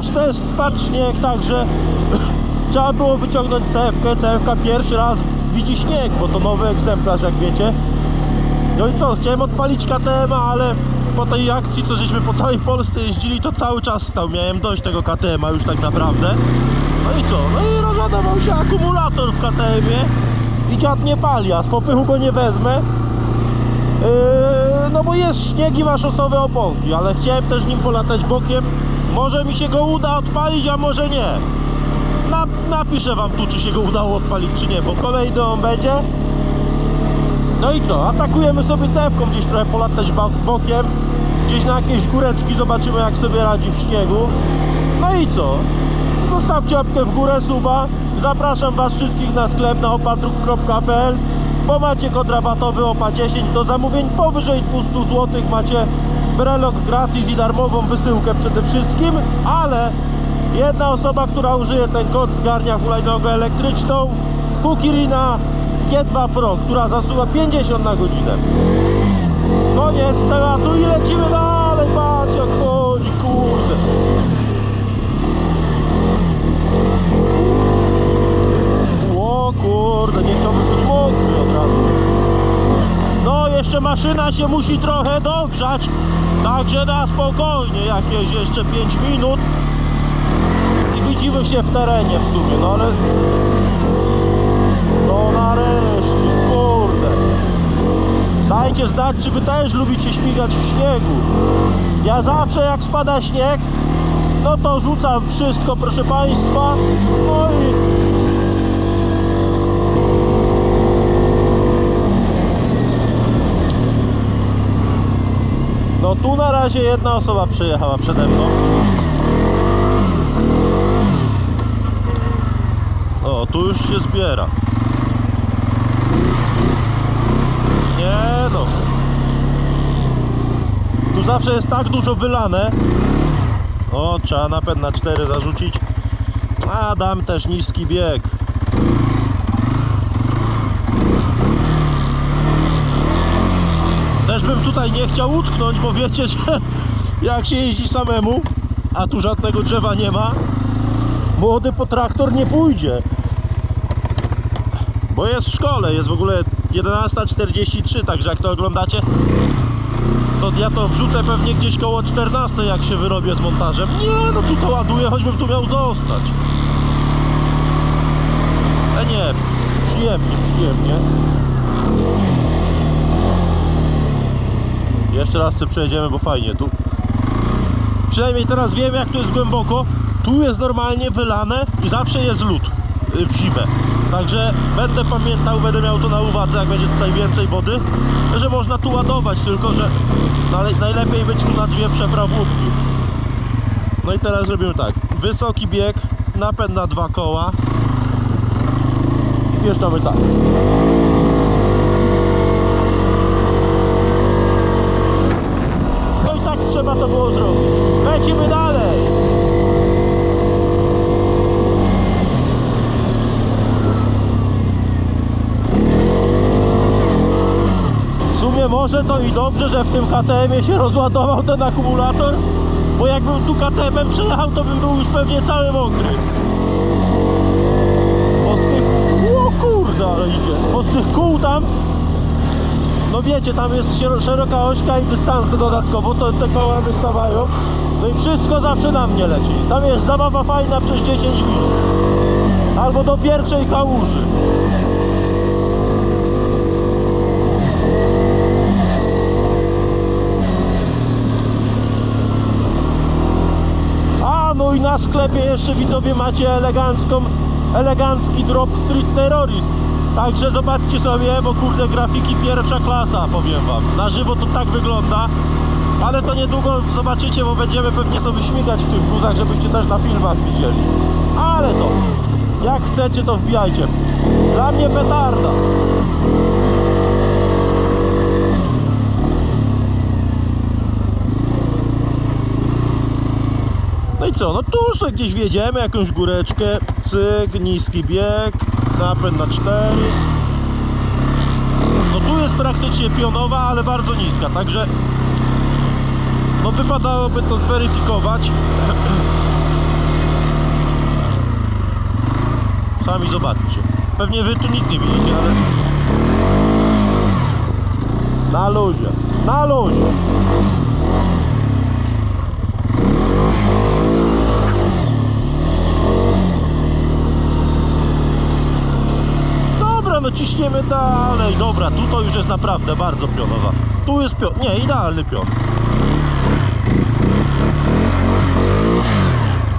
aż też spadł śnieg, także trzeba było wyciągnąć cewkę. Cewka pierwszy raz widzi śnieg, bo to nowy egzemplarz, jak wiecie. No i co, chciałem odpalić KTM, ale po tej akcji, co żeśmy po całej Polsce jeździli, to cały czas stał. Miałem dość tego KTM już tak naprawdę. No i co? No i rozładował się akumulator w KTM-ie i dziad nie pali, a z popychu go nie wezmę. Yy, no bo jest śnieg i ma szosowe oponki, ale chciałem też nim polatać bokiem. Może mi się go uda odpalić, a może nie. Na, napiszę wam tu, czy się go udało odpalić, czy nie, bo kolejny on będzie. No i co? Atakujemy sobie cewką gdzieś trochę polatać bokiem. Gdzieś na jakieś góreczki zobaczymy jak sobie radzi w śniegu. No i co? Zostawcie łapkę w górę, suba. Zapraszam was wszystkich na sklep na opadruk.pl bo macie kod rabatowy OPA 10 do zamówień powyżej 200 zł macie brelok gratis i darmową wysyłkę przede wszystkim, ale jedna osoba, która użyje ten kod zgarnia hulajnogę elektryczną Kukirina G2 Pro, która zasuwa 50 na godzinę. Koniec tematu i lecimy dalej, patrz jak chodzi, kurde. O kurde, nie chciałbym być mokry od razu. No, jeszcze maszyna się musi trochę dogrzać, także na spokojnie, jakieś jeszcze 5 minut i widzimy się w terenie w sumie, no ale... No nareszcie, kurde. Dajcie znać, czy wy też lubicie śmigać w śniegu. Ja zawsze jak spada śnieg, no to rzucam wszystko, proszę Państwa. No i No tu na razie jedna osoba przyjechała przede mną. O, tu już się zbiera. Nie no. Tu zawsze jest tak dużo wylane. O, trzeba napęd na 4 zarzucić. A, dam też niski bieg. Bym tutaj nie chciał utknąć, bo wiecie, że jak się jeździ samemu, a tu żadnego drzewa nie ma, młody po traktor nie pójdzie. Bo jest w szkole, jest w ogóle 11.43, także jak to oglądacie, to ja to wrzucę pewnie gdzieś koło 14, jak się wyrobię z montażem. Nie, no tu to ładuję, choćbym tu miał zostać. Ale nie, przyjemnie, przyjemnie. Jeszcze raz sobie przejedziemy, bo fajnie tu. Przynajmniej teraz wiem jak tu jest głęboko. Tu jest normalnie wylane i zawsze jest lód y, w zimę. Także będę pamiętał, będę miał to na uwadze, jak będzie tutaj więcej wody, że można tu ładować, tylko że najlepiej być tu na dwie przeprawówki. No i teraz robimy tak. Wysoki bieg, napęd na dwa koła. I wjeżdżamy tak. No i tak trzeba to było zrobić. Lecimy dalej. W sumie może to i dobrze, że w tym KTM-ie się rozładował ten akumulator, bo jakbym tu KTM-em przejechał, to bym był już pewnie cały mokry. Bo z tych... O kurde, ale idzie. Bo z tych kół tam no wiecie, tam jest szer- szeroka ośka i dystanse dodatkowo, to te koła wystawają. No i wszystko zawsze na mnie leci. Tam jest zabawa fajna przez 10 minut. Albo do pierwszej kałuży. A, no i na sklepie jeszcze widzowie macie elegancką, elegancki drop Street Terrorist. Także zobaczcie sobie, bo kurde grafiki pierwsza klasa, powiem wam. Na żywo to tak wygląda, ale to niedługo zobaczycie, bo będziemy pewnie sobie śmigać w tych bluzach, żebyście też na filmach widzieli. Ale to, jak chcecie to wbijajcie. Dla mnie petarda. No i co, no tu sobie gdzieś wjedziemy, jakąś góreczkę, cyk, niski bieg, napęd na 4 no tu jest praktycznie pionowa, ale bardzo niska, także no wypadałoby to zweryfikować. Sami zobaczcie. Pewnie wy tu nic nie widzicie, ale na luzie, na luzie. No ciśniemy dalej. Dobra, tu to już jest naprawdę bardzo pionowa. Tu jest pion. Nie, idealny pion.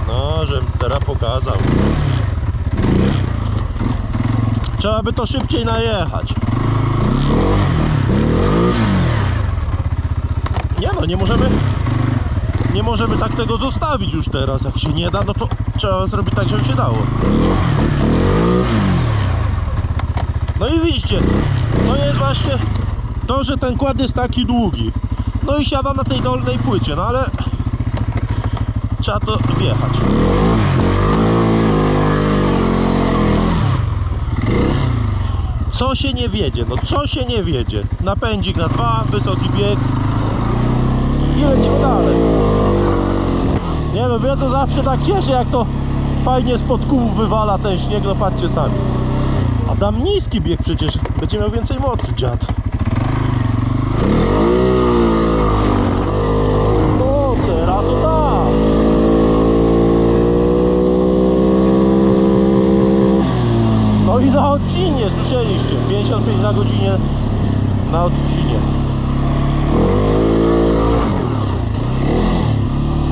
No, żebym teraz pokazał. Trzeba by to szybciej najechać. Nie no, nie możemy nie możemy tak tego zostawić już teraz. Jak się nie da, no to trzeba zrobić tak, żeby się dało. No i widzicie, to jest właśnie to, że ten kład jest taki długi. No i siada na tej dolnej płycie, no ale trzeba to wjechać. Co się nie wiedzie? No co się nie wiedzie? Napędzik na dwa, wysoki bieg i lecimy dalej. Nie no, mnie to zawsze tak cieszy, jak to fajnie spod kół wywala ten śnieg, no patrzcie sami. Dam niski bieg przecież, będzie miał więcej mocy dziad. No teraz to tak. No i na odcinie, słyszeliście, 55 na godzinie na odcinie.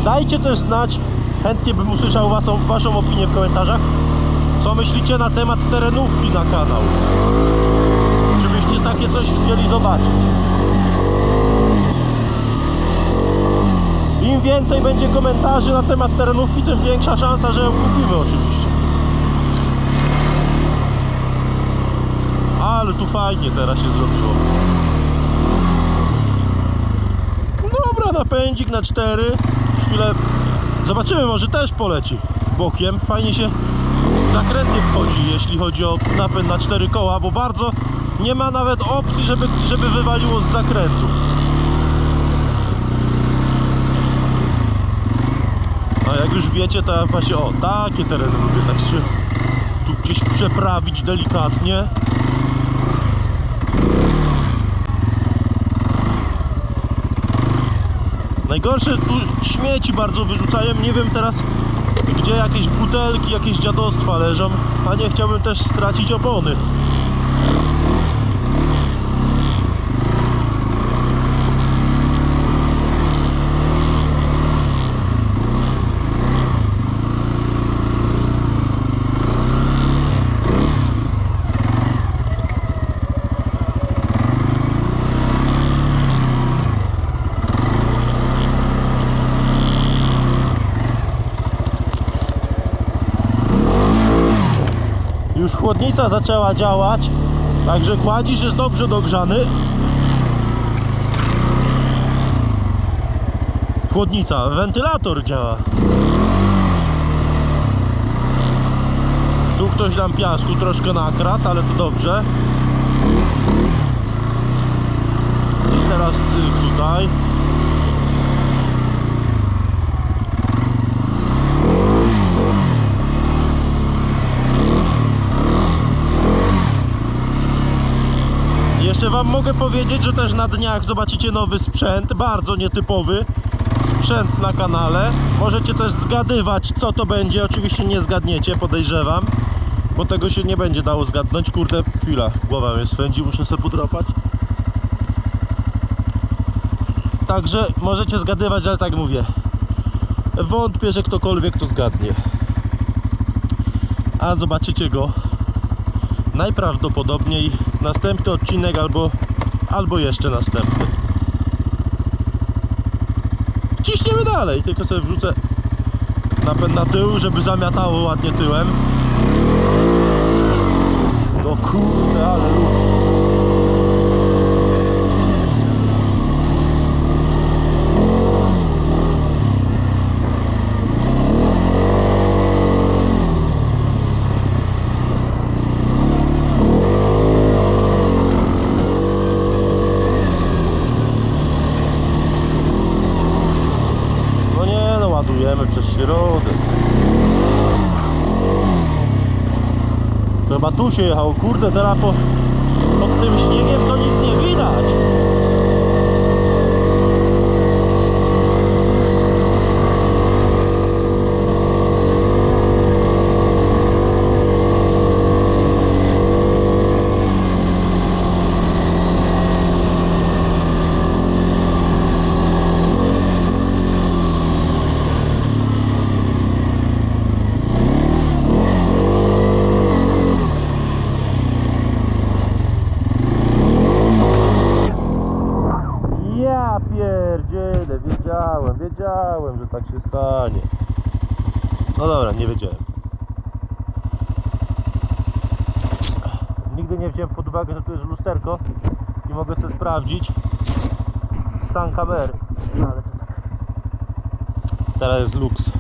Dajcie też znać, chętnie bym usłyszał waszą, waszą opinię w komentarzach. Co myślicie na temat terenówki na kanał? Czy byście takie coś chcieli zobaczyć? Im więcej będzie komentarzy na temat terenówki, tym większa szansa, że ją kupimy oczywiście. Ale tu fajnie teraz się zrobiło. Dobra, napędzik na 4. Chwilę zobaczymy, może też poleci bokiem. Fajnie się zakrętnie wchodzi, jeśli chodzi o napęd na 4 koła, bo bardzo nie ma nawet opcji, żeby, żeby wywaliło z zakrętu. A jak już wiecie, to ja właśnie o takie tereny lubię, tak się tu gdzieś przeprawić delikatnie. Najgorsze tu śmieci bardzo wyrzucają. Nie wiem teraz gdzie jakieś butelki, jakieś dziadostwa leżą, a nie chciałbym też stracić opony. Już chłodnica zaczęła działać, także kładzisz jest dobrze dogrzany. Chłodnica, wentylator działa. Tu ktoś nam piasku troszkę nakradł, ale to dobrze. I teraz cyk tutaj. Jeszcze Wam mogę powiedzieć, że też na dniach zobaczycie nowy sprzęt, bardzo nietypowy sprzęt na kanale. Możecie też zgadywać, co to będzie. Oczywiście nie zgadniecie, podejrzewam, bo tego się nie będzie dało zgadnąć. Kurde, chwila, głowa mnie swędzi, muszę sobie podropać. Także możecie zgadywać, ale tak mówię. Wątpię, że ktokolwiek to zgadnie. A zobaczycie go najprawdopodobniej następny odcinek albo, albo jeszcze następny. Ciśniemy dalej, tylko sobie wrzucę napęd na tył, żeby zamiatało ładnie tyłem. No kurde, ale luks. No nie no, ładujemy przez środek. Się jechał, kurde, teraz po, pod tym śniegiem to nic nie widać. Ja pierdzielę, wiedziałem, wiedziałem, że tak się stanie. No dobra, nie wiedziałem. Nigdy nie wziąłem pod uwagę, że tu jest lusterko i mogę sobie sprawdzić stan kamery. No, ale to tak. Teraz jest luks.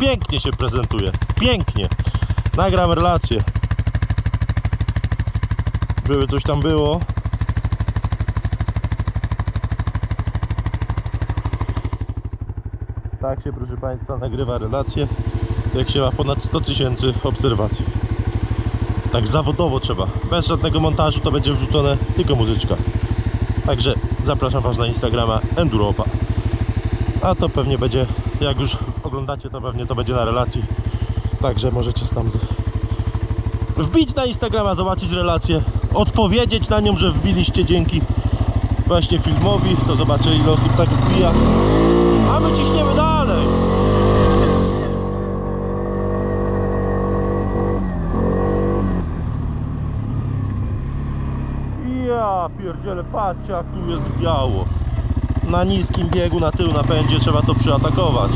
Pięknie się prezentuje. Pięknie. Nagram relację. Żeby coś tam było. Tak się, proszę Państwa, nagrywa relacje, jak się ma ponad 100 tysięcy obserwacji. Tak zawodowo trzeba. Bez żadnego montażu to będzie wrzucone tylko muzyczka. Także zapraszam Was na Instagrama Enduropa. A to pewnie będzie, jak już oglądacie, to pewnie to będzie na relacji. Także możecie tam wbić na Instagrama, zobaczyć relację, odpowiedzieć na nią, że wbiliście dzięki właśnie filmowi. To zobaczę ile osób tak wbija. A my ciśniemy dalej. Ja pierdzielę, patrzcie jak tu jest biało. Na niskim biegu, na tył napędzie trzeba to przyatakować.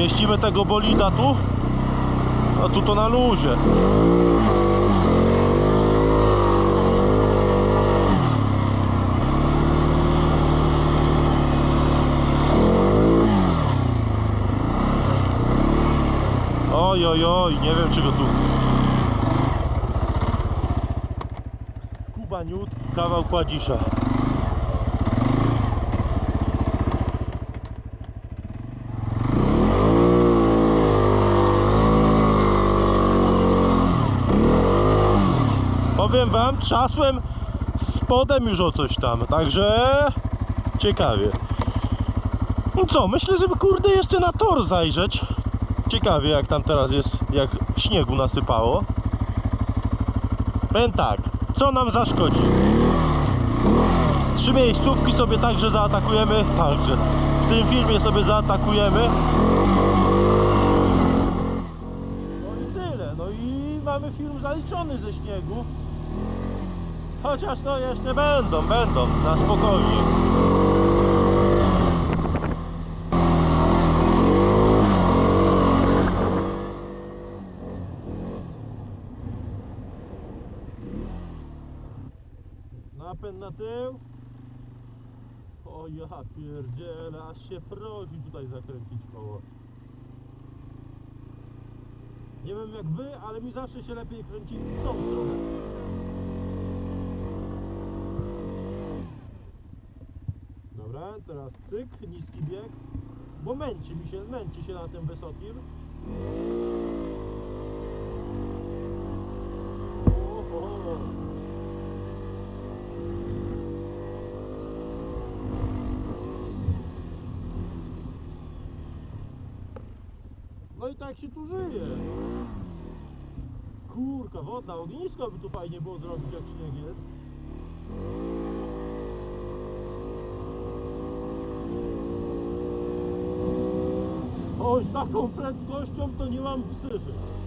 Zmieścimy tego bolida tu, a tu to na luzie. Oj, oj, oj, nie wiem czy go tu skubaniutki kawał kładzisza. Powiem wam, trzasłem spodem już o coś tam, także ciekawie. No co, myślę, żeby kurde jeszcze na tor zajrzeć. Ciekawie jak tam teraz jest, jak śniegu nasypało. Powiem tak, co nam zaszkodzi? Trzy miejscówki sobie także zaatakujemy, także w tym filmie sobie zaatakujemy. No i tyle, no i mamy film zaliczony ze śniegu. Chociaż no jeszcze będą, będą, na spokojnie. Napęd na tył. O ja pierdziele, aż się prosi tutaj zakręcić koło. Nie wiem jak wy, ale mi zawsze się lepiej kręci tą stronę. Dobra, teraz cyk, niski bieg, bo męci mi się, męci się na tym wysokim. No i tak się tu żyje. Kurka, wodna, ognisko by tu fajnie było zrobić jak śnieg jest. Z taką prędkością to nie mam psychy.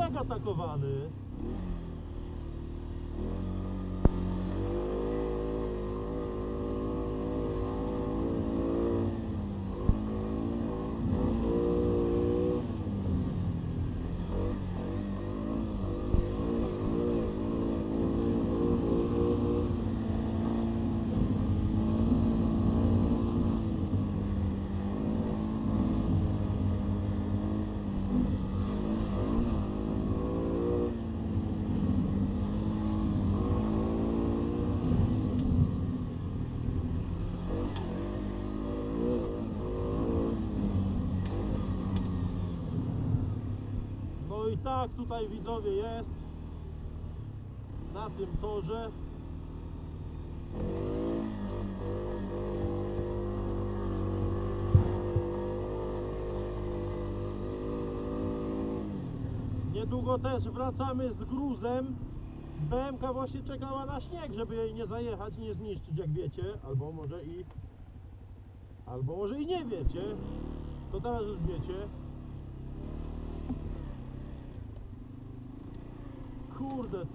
jak atakowany? Tak tutaj widzowie jest na tym torze. Niedługo też wracamy z gruzem. BMK właśnie czekała na śnieg, żeby jej nie zajechać, nie zniszczyć, jak wiecie, albo może i albo może i nie wiecie. To teraz już wiecie. Kurde,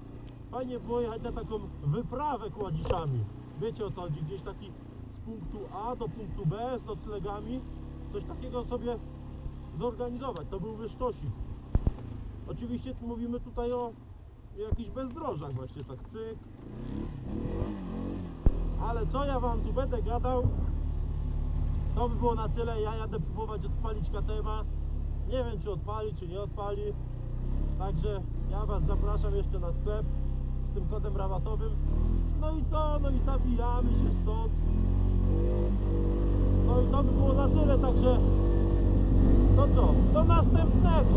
fajnie było jechać na taką wyprawę kładziszami. Wiecie o co chodzi? Gdzieś taki z punktu A do punktu B z noclegami. Coś takiego sobie zorganizować. To byłby sztosik. Oczywiście mówimy tutaj o jakichś bezdrożach właśnie, tak cyk. Ale co ja wam tu będę gadał? To by było na tyle. Ja jadę próbować odpalić KTM-a. Nie wiem czy odpali, czy nie odpali. Także ja Was zapraszam jeszcze na sklep z tym kodem rabatowym. No i co? No i zabijamy się stąd. No i to by było na tyle, także to co? Do następnego!